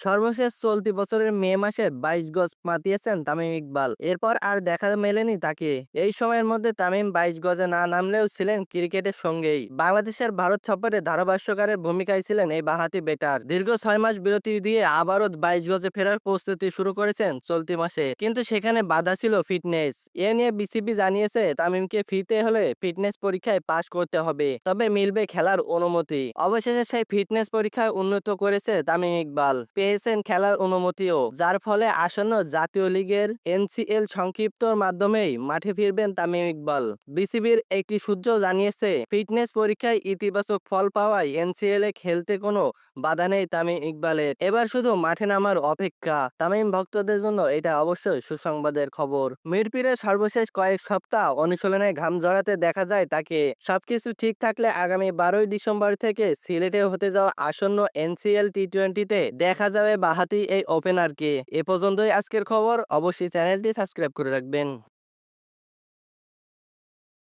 সর্বশেষ চলতি বছরের মে মাসে বাইশ গজ মাতিয়েছেন তামিম ইকবাল। এরপর আর দেখা মেলেনি তাকে। এই সময়ের মধ্যে তামিম বাইশ গজে না নামলেও ছিলেন ক্রিকেটের সঙ্গেই। বাংলাদেশের ভারত সফরে ধারাভাষ্যকারের ভূমিকায় ছিলেন এই বাহাতি বেটার দীর্ঘ ছয় মাস বিরতি দিয়ে আবারও বাইশ গজে ফেরার প্রস্তুতি শুরু করেছেন চলতি মাসে। কিন্তু সেখানে বাধা ছিল ফিটনেস। এ নিয়ে বিসিবি জানিয়েছে, তামিমকে ফিরতে হলে ফিটনেস পরীক্ষায় পাশ করতে হবে, তবে মিলবে খেলার অনুমতি। অবশেষে সেই ফিটনেস পরীক্ষায় উন্নত করেছে তামিম ইকবাল। পেয়েছেন খেলার অনুমতিও, যার ফলে আসন্ন জাতীয় লীগের এনসিএল সংক্ষিপ্তর মাধ্যমেই মাঠে ফিরবেন তামিম ইকবাল। বিসিবির একটি সূত্র জানিয়েছে, ফিটনেস পরীক্ষায় ইতিবাচক ফল পাওয়ায় এনসিএল এ খেলতে কোনো বাধা নেই তামিম ইকবালের। এবার শুধু মাঠে নামার অপেক্ষা, তামিম ভক্তদের জন্য এটা অবশ্যই সুসংবাদের খবর। মিরপিরের সর্বশেষ কয়েক সপ্তাহ অনুশীলনে ঘাম জড়াতে দেখা যায় তাকে। সবকিছু ঠিক থাকলে আগামী বারোই ডিসেম্বর থেকে সিলেটে হতে যাওয়া আসন্ন এনসিএল টি টোয়েন্টিতে দেখা যাবে বাহাতি এই ওপেনারকে এ পর্যন্তই আজকের খবর। অবশ্যই চ্যানেলটি সাবস্ক্রাইব করে রাখবেন।